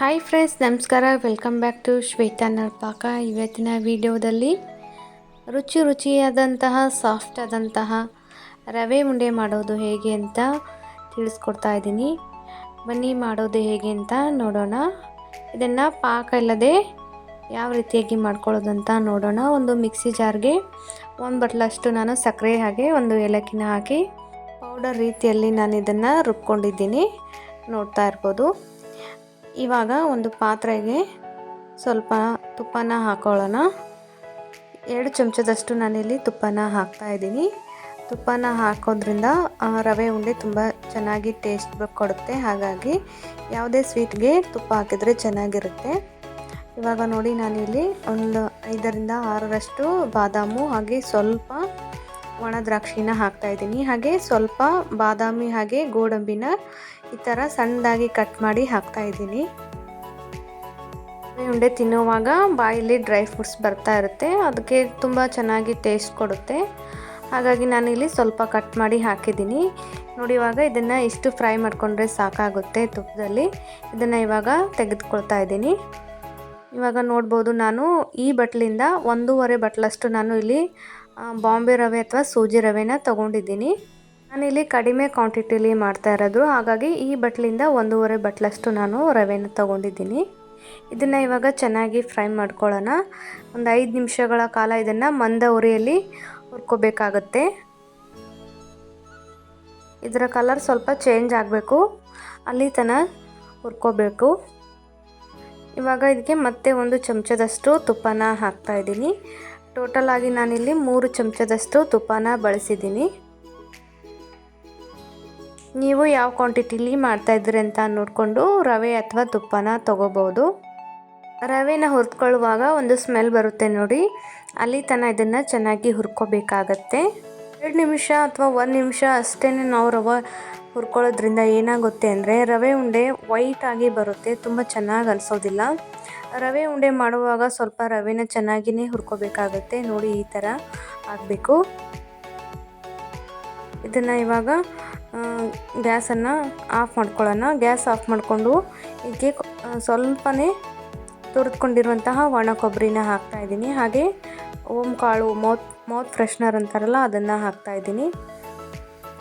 Hi friends ನಮಸ್ಕಾರ. Welcome back to Shweta Narpaka ಇವತ್ತಿನ ವಿಡಿಯೋದಲ್ಲಿ ರುಚಿ ರುಚಿಯಾದಂತಹ ಸಾಫ್ಟ್ ಆದಂತಹ ರವೆ ಉಂಡೆ ಮಾಡೋದು ಹೇಗೆ ಅಂತ ತಿಳಿಸ್ಕೊಡ್ತಾ ಇದ್ದೀನಿ. ಬನ್ನಿ ಮಾಡೋದು ಹೇಗೆ ಅಂತ ನೋಡೋಣ. ಇದನ್ನು ಪಾಕ ಇಲ್ಲದೆ ಯಾವ ರೀತಿಯಾಗಿ ಮಾಡ್ಕೊಳ್ಳೋದು ಅಂತ ನೋಡೋಣ. ಒಂದು ಮಿಕ್ಸಿ ಜಾರ್ಗೆ ಒಂದು ಬಟ್ಲಷ್ಟು ನಾನು ಸಕ್ಕರೆ ಹಾಗೆ ಒಂದು ಏಲಕ್ಕಿನ ಹಾಕಿ ಪೌಡರ್ ರೀತಿಯಲ್ಲಿ ನಾನು ಇದನ್ನು ರುಬ್ಕೊಂಡಿದ್ದೀನಿ. ನೋಡ್ತಾ ಇರ್ಬೋದು. ಇವಾಗ ಒಂದು ಪಾತ್ರೆಗೆ ಸ್ವಲ್ಪ ತುಪ್ಪನ ಹಾಕೊಳ್ಳೋಣ. ಎರಡು ಚಮಚದಷ್ಟು ನಾನಿಲ್ಲಿ ತುಪ್ಪನ ಹಾಕ್ತಾ ಇದ್ದೀನಿ. ತುಪ್ಪನ ಹಾಕೋದ್ರಿಂದ ರವೆ ಉಂಡೆ ತುಂಬ ಚೆನ್ನಾಗಿ ಟೇಸ್ಟ್ ಕೊಡುತ್ತೆ. ಹಾಗಾಗಿ ಯಾವುದೇ ಸ್ವೀಟ್ಗೆ ತುಪ್ಪ ಹಾಕಿದರೆ ಚೆನ್ನಾಗಿರುತ್ತೆ. ಇವಾಗ ನೋಡಿ ನಾನಿಲ್ಲಿ ಒಂದು ಐದರಿಂದ ಆರರಷ್ಟು ಬಾದಾಮು ಹಾಗೆ ಸ್ವಲ್ಪ ಒಣ ದ್ರಾಕ್ಷಿನ ಹಾಕ್ತಾ ಇದ್ದೀನಿ. ಹಾಗೆ ಸ್ವಲ್ಪ ಬಾದಾಮಿ ಹಾಗೆ ಗೋಡಂಬಿನ ಈ ಥರ ಸಣ್ಣದಾಗಿ ಕಟ್ ಮಾಡಿ ಹಾಕ್ತಾ ಇದ್ದೀನಿ. ಉಂಡೆ ತಿನ್ನುವಾಗ ಬಾಯಲ್ಲಿ ಡ್ರೈ ಫ್ರೂಟ್ಸ್ ಬರ್ತಾ ಇರುತ್ತೆ. ಅದಕ್ಕೆ ತುಂಬ ಚೆನ್ನಾಗಿ ಟೇಸ್ಟ್ ಕೊಡುತ್ತೆ. ಹಾಗಾಗಿ ನಾನು ಇಲ್ಲಿ ಸ್ವಲ್ಪ ಕಟ್ ಮಾಡಿ ಹಾಕಿದ್ದೀನಿ. ನೋಡಿ, ಇವಾಗ ಇದನ್ನು ಇಷ್ಟು ಫ್ರೈ ಮಾಡಿಕೊಂಡ್ರೆ ಸಾಕಾಗುತ್ತೆ ತುಪ್ಪದಲ್ಲಿ. ಇದನ್ನು ಇವಾಗ ತೆಗೆದುಕೊಳ್ತಾ ಇದ್ದೀನಿ. ಇವಾಗ ನೋಡ್ಬೋದು ನಾನು ಈ ಬಟ್ಲಿಂದ ಒಂದೂವರೆ ಬಟ್ಲಷ್ಟು ನಾನು ಇಲ್ಲಿ ಬಾಂಬೆ ರವೆ ಅಥವಾ ಸೂಜಿ ರವೆನ ತೊಗೊಂಡಿದ್ದೀನಿ. ನಾನಿಲ್ಲಿ ಕಡಿಮೆ ಕ್ವಾಂಟಿಟಿಲಿ ಮಾಡ್ತಾ ಇರೋದು. ಹಾಗಾಗಿ ಈ ಬಟ್ಲಿಂದ ಒಂದೂವರೆ ಬಟ್ಲಷ್ಟು ನಾನು ರವೆನ ತೊಗೊಂಡಿದ್ದೀನಿ. ಇದನ್ನು ಇವಾಗ ಚೆನ್ನಾಗಿ ಫ್ರೈ ಮಾಡ್ಕೊಳ್ಳೋಣ. ಒಂದು ಐದು ನಿಮಿಷಗಳ ಕಾಲ ಇದನ್ನು ಮಂದ ಉರಿಯಲ್ಲಿ ಹುರ್ಕೋಬೇಕಾಗತ್ತೆ. ಇದರ ಕಲರ್ ಸ್ವಲ್ಪ ಚೇಂಜ್ ಆಗಬೇಕು. ಅಲ್ಲಿ ತನ ಹುರ್ಕೋಬೇಕು. ಇವಾಗ ಇದಕ್ಕೆ ಮತ್ತೆ ಒಂದು ಚಮಚದಷ್ಟು ತುಪ್ಪನ ಹಾಕ್ತಾ ಇದ್ದೀನಿ. ಟೋಟಲ್ ಆಗಿ ನಾನಿಲ್ಲಿ ಮೂರು ಚಮಚದಷ್ಟು ತುಪ್ಪನ ಬಳಸಿದ್ದೀನಿ. ನೀವು ಯಾವ ಕ್ವಾಂಟಿಟಿಲಿ ಮಾಡ್ತಾಯಿದ್ರಿ ಅಂತ ನೋಡಿಕೊಂಡು ರವೆ ಅಥವಾ ತುಪ್ಪನ ತೊಗೋಬೋದು. ರವೆನ ಹುರ್ಕೊಳ್ಳುವಾಗ ಒಂದು ಸ್ಮೆಲ್ ಬರುತ್ತೆ ನೋಡಿ. ಅಲ್ಲಿ ತನ ಇದನ್ನು ಚೆನ್ನಾಗಿ ಹುರ್ಕೋಬೇಕಾಗತ್ತೆ. ಎರಡು ನಿಮಿಷ ಅಥವಾ ಒಂದು ನಿಮಿಷ ಅಷ್ಟೇ ನಾವು ರವೆ ಹುರ್ಕೊಳ್ಳೋದ್ರಿಂದ ಏನಾಗುತ್ತೆ ಅಂದರೆ ರವೆ ಉಂಡೆ ವೈಟಾಗಿ ಬರುತ್ತೆ. ತುಂಬ ಚೆನ್ನಾಗಿ ಅನಿಸೋದಿಲ್ಲ ರವೆ ಉಂಡೆ ಮಾಡುವಾಗ ಸ್ವಲ್ಪ ರವೆನ ಚೆನ್ನಾಗಿಯೇ ಹುರ್ಕೋಬೇಕಾಗತ್ತೆ. ನೋಡಿ ಈ ಥರ ಆಗಬೇಕು. ಇದನ್ನು ಇವಾಗ ಗ್ಯಾಸನ್ನು ಆಫ್ ಮಾಡ್ಕೊಳ್ಳೋಣ. ಗ್ಯಾಸ್ ಆಫ್ ಮಾಡಿಕೊಂಡು ಇದಕ್ಕೆ ಸ್ವಲ್ಪನೇ ತುರಿದ್ಕೊಂಡಿರುವಂತಹ ಒಣ ಕೊಬ್ಬರಿನ ಹಾಕ್ತಾಯಿದ್ದೀನಿ ಹಾಗೆ ಓಮ್ ಕಾಳು, ಮೌತ್ ಮೌತ್ ಫ್ರೆಶ್ನರ್ ಅಂತಾರಲ್ಲ, ಅದನ್ನು ಹಾಕ್ತಾಯಿದ್ದೀನಿ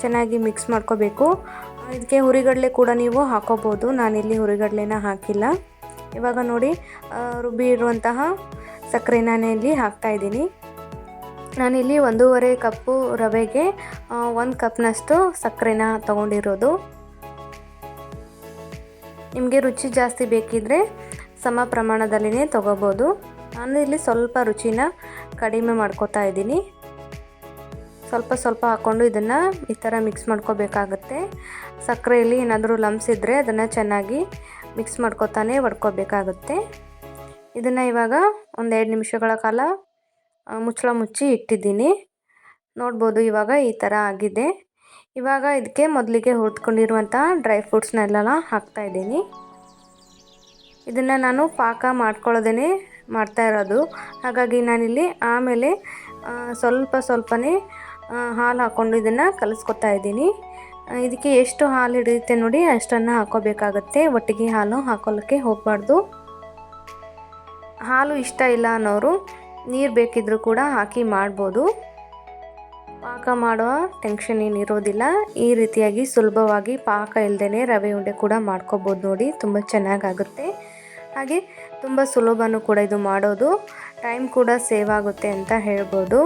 ಚೆನ್ನಾಗಿ ಮಿಕ್ಸ್ ಮಾಡ್ಕೋಬೇಕು. ಇದಕ್ಕೆ ಹುರಿಗಡಲೆ ಕೂಡ ನೀವು ಹಾಕೋಬೋದು. ನಾನಿಲ್ಲಿ ಹುರಿಗಡಲೆನ ಹಾಕಿಲ್ಲ. ಇವಾಗ ನೋಡಿ ರುಬ್ಬಿ ಇರುವಂತಹ ಸಕ್ಕರೆನ ಇಲ್ಲಿ ಹಾಕ್ತಾಯಿದ್ದೀನಿ ನಾನಿಲ್ಲಿ ಒಂದೂವರೆ ಕಪ್ಪು ರವೆಗೆ ಒಂದು ಕಪ್ನಷ್ಟು ಸಕ್ಕರೆನ ತಗೊಂಡಿರೋದು. ನಿಮಗೆ ರುಚಿ ಜಾಸ್ತಿ ಬೇಕಿದ್ರೆ ಸಮ ಪ್ರಮಾಣದಲ್ಲಿನೇ ತೊಗೋಬೋದು. ನಾನು ಇಲ್ಲಿ ಸ್ವಲ್ಪ ರುಚಿನ ಕಡಿಮೆ ಮಾಡ್ಕೋತಾ ಇದ್ದೀನಿ. ಸ್ವಲ್ಪ ಸ್ವಲ್ಪ ಹಾಕ್ಕೊಂಡು ಇದನ್ನು ಈ ಥರ ಮಿಕ್ಸ್ ಮಾಡ್ಕೋಬೇಕಾಗತ್ತೆ. ಸಕ್ಕರೆಯಲ್ಲಿ ಏನಾದರೂ ಲಮ್ಸ್ ಇದ್ದರೆ ಅದನ್ನು ಚೆನ್ನಾಗಿ ಮಿಕ್ಸ್ ಮಾಡ್ಕೊತಾನೆ ಒಡ್ಕೋಬೇಕಾಗುತ್ತೆ. ಇದನ್ನು ಇವಾಗ ಒಂದೆರಡು ನಿಮಿಷಗಳ ಕಾಲ ಮುಚ್ಚಳ ಮುಚ್ಚಿ ಇಟ್ಟಿದ್ದೀನಿ. ನೋಡ್ಬೋದು ಇವಾಗ ಈ ಥರ ಆಗಿದೆ. ಇವಾಗ ಇದಕ್ಕೆ ಮೊದಲಿಗೆ ಹುರಿದ್ಕೊಂಡಿರುವಂಥ ಡ್ರೈ ಫ್ರೂಟ್ಸ್ನೆಲ್ಲ ಹಾಕ್ತಾಯಿದ್ದೀನಿ ಇದನ್ನು ನಾನು ಪಾಕ ಮಾಡ್ಕೊಳ್ಳೋದೇ ಮಾಡ್ತಾ ಇರೋದು. ಹಾಗಾಗಿ ನಾನಿಲ್ಲಿ ಆಮೇಲೆ ಸ್ವಲ್ಪ ಸ್ವಲ್ಪನೇ ಹಾಲು ಹಾಕ್ಕೊಂಡು ಇದನ್ನು ಕಲಿಸ್ಕೊತಾ ಇದ್ದೀನಿ. ಇದಕ್ಕೆ ಎಷ್ಟು ಹಾಲು ಹಿಡಿಯುತ್ತೆ ನೋಡಿ, ಅಷ್ಟನ್ನು ಹಾಕೋಬೇಕಾಗತ್ತೆ. ಒಟ್ಟಿಗೆ ಹಾಲು ಹಾಕೋಲಿಕ್ಕೆ ಹೋಗಬಾರ್ದು. ಹಾಲು ಇಷ್ಟ ಇಲ್ಲ ಅನ್ನೋರು ನೀರು ಬೇಕಿದ್ದರೂ ಕೂಡ ಹಾಕಿ ಮಾಡ್ಬೋದು. ಪಾಕ ಮಾಡುವ ಟೆನ್ಷನ್ ಏನಿರೋದಿಲ್ಲ ಈ ರೀತಿಯಾಗಿ ಸುಲಭವಾಗಿ ಪಾಕ ಇಲ್ಲದೇ ರವೆ ಉಂಡೆ ಕೂಡ ಮಾಡ್ಕೋಬೋದು ನೋಡಿ, ತುಂಬ ಚೆನ್ನಾಗಾಗುತ್ತೆ. ಹಾಗೆ ತುಂಬ ಸುಲಭನೂ ಕೂಡ ಇದು ಮಾಡೋದು. ಟೈಮ್ ಕೂಡ ಸೇವ್ ಆಗುತ್ತೆ ಅಂತ ಹೇಳ್ಬೋದು.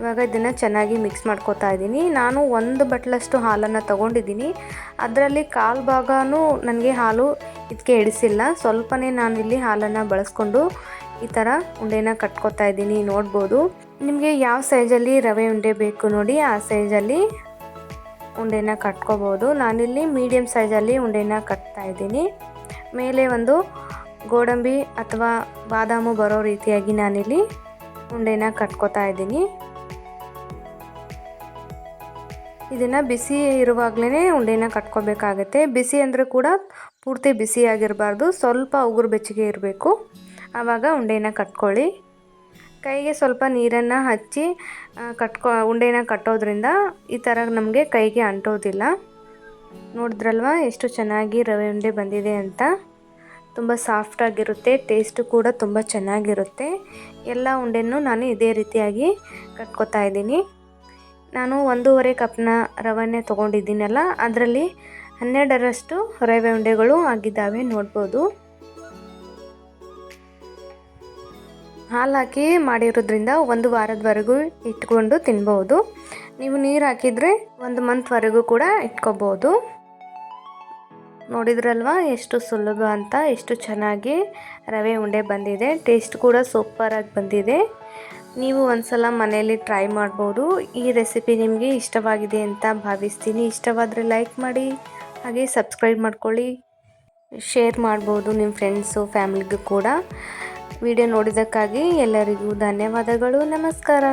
ಇವಾಗ ಇದನ್ನು ಚೆನ್ನಾಗಿ ಮಿಕ್ಸ್ ಮಾಡ್ಕೋತಾ ಇದ್ದೀನಿ. ನಾನು ಒಂದು ಬಟ್ಲಷ್ಟು ಹಾಲನ್ನು ತಗೊಂಡಿದ್ದೀನಿ. ಅದರಲ್ಲಿ ಕಾಲು ಭಾಗನೂ ನನಗೆ ಹಾಲು ಇದಕ್ಕೆ ಇಡಿಸಿಲ್ಲ ಸ್ವಲ್ಪನೇ ನಾನು ಇಲ್ಲಿ ಹಾಲನ್ನು ಬಳಸ್ಕೊಂಡು ಈ ಥರ ಉಂಡೆನ ಕಟ್ಕೋತಾ ಇದ್ದೀನಿ ನೋಡ್ಬೋದು. ನಿಮಗೆ ಯಾವ ಸೈಜಲ್ಲಿ ರವೆ ಉಂಡೆ ಬೇಕು ನೋಡಿ, ಆ ಸೈಜಲ್ಲಿ ಉಂಡೆನ ಕಟ್ಕೋಬೋದು. ನಾನಿಲ್ಲಿ ಮೀಡಿಯಮ್ ಸೈಜಲ್ಲಿ ಉಂಡೆನ ಕಟ್ತಾ ಇದ್ದೀನಿ. ಮೇಲೆ ಒಂದು ಗೋಡಂಬಿ ಅಥವಾ ಬಾದಾಮು ಬರೋ ರೀತಿಯಾಗಿ ನಾನಿಲ್ಲಿ ಉಂಡೆನ ಕಟ್ಕೋತಾ ಇದ್ದೀನಿ. ಇದನ್ನು ಬಿಸಿ ಇರುವಾಗಲೇ ಉಂಡೆನ ಕಟ್ಕೋಬೇಕಾಗತ್ತೆ. ಬಿಸಿ ಅಂದರೆ ಕೂಡ ಪೂರ್ತಿ ಬಿಸಿಯಾಗಿರಬಾರ್ದು ಸ್ವಲ್ಪ ಉಗುರು ಬೆಚ್ಚಗೆ ಇರಬೇಕು. ಆವಾಗ ಉಂಡೆನ ಕಟ್ಕೊಳ್ಳಿ. ಕೈಗೆ ಸ್ವಲ್ಪ ನೀರನ್ನು ಹಚ್ಚಿ ಕಟ್ಕೊ, ಉಂಡೆನ ಕಟ್ಟೋದ್ರಿಂದ ಈ ಥರ ನಮಗೆ ಕೈಗೆ ಅಂಟೋದಿಲ್ಲ. ನೋಡಿದ್ರಲ್ವಾ ಎಷ್ಟು ಚೆನ್ನಾಗಿ ರವೆ ಉಂಡೆ ಬಂದಿದೆ ಅಂತ? ತುಂಬ ಸಾಫ್ಟಾಗಿರುತ್ತೆ ಟೇಸ್ಟು ಕೂಡ ತುಂಬ ಚೆನ್ನಾಗಿರುತ್ತೆ. ಎಲ್ಲ ಉಂಡೆನೂ ನಾನು ಇದೇ ರೀತಿಯಾಗಿ ಕಟ್ಕೋತಾ ಇದ್ದೀನಿ. ನಾನು ಒಂದೂವರೆ ಕಪ್ನ ರವೆನೇ ತೊಗೊಂಡಿದ್ದೀನಲ್ಲ, ಅದರಲ್ಲಿ ಹನ್ನೆರಡರಷ್ಟು ರವೆ ಉಂಡೆಗಳು ಆಗಿದ್ದಾವೆ, ನೋಡ್ಬೋದು. ಹಾಲು ಹಾಕಿ ಮಾಡಿರೋದ್ರಿಂದ ಒಂದು ವಾರದವರೆಗೂ ಇಟ್ಕೊಂಡು ತಿನ್ಬೋದು. ನೀವು ನೀರು ಹಾಕಿದರೆ ಒಂದು ಮಂತ್ವರೆಗೂ ಕೂಡ ಇಟ್ಕೋಬೋದು. ನೋಡಿದ್ರಲ್ವಾ ಎಷ್ಟು ಸುಲಭ ಅಂತ, ಎಷ್ಟು ಚೆನ್ನಾಗಿ ರವೆ ಉಂಡೆ ಬಂದಿದೆ, ಟೇಸ್ಟ್ ಕೂಡ ಸೂಪರಾಗಿ ಬಂದಿದೆ. ನೀವು ಒಂದ್ಸಲ ಮನೆಯಲ್ಲಿ ಟ್ರೈ ಮಾಡ್ಬೋದು. ಈ ರೆಸಿಪಿ ನಿಮಗೆ ಇಷ್ಟವಾಗಿದೆ ಅಂತ ಭಾವಿಸ್ತೀನಿ. ಇಷ್ಟವಾದರೆ ಲೈಕ್ ಮಾಡಿ, ಹಾಗೆ ಸಬ್ಸ್ಕ್ರೈಬ್ ಮಾಡ್ಕೊಳ್ಳಿ. ಶೇರ್ ಮಾಡ್ಬೋದು ನಿಮ್ಮ ಫ್ರೆಂಡ್ಸು ಫ್ಯಾಮಿಲಿಗೂ ಕೂಡ. ವಿಡಿಯೋ ನೋಡಿದ್ದಕ್ಕಾಗಿ ಎಲ್ಲರಿಗೂ ಧನ್ಯವಾದಗಳು. ನಮಸ್ಕಾರ.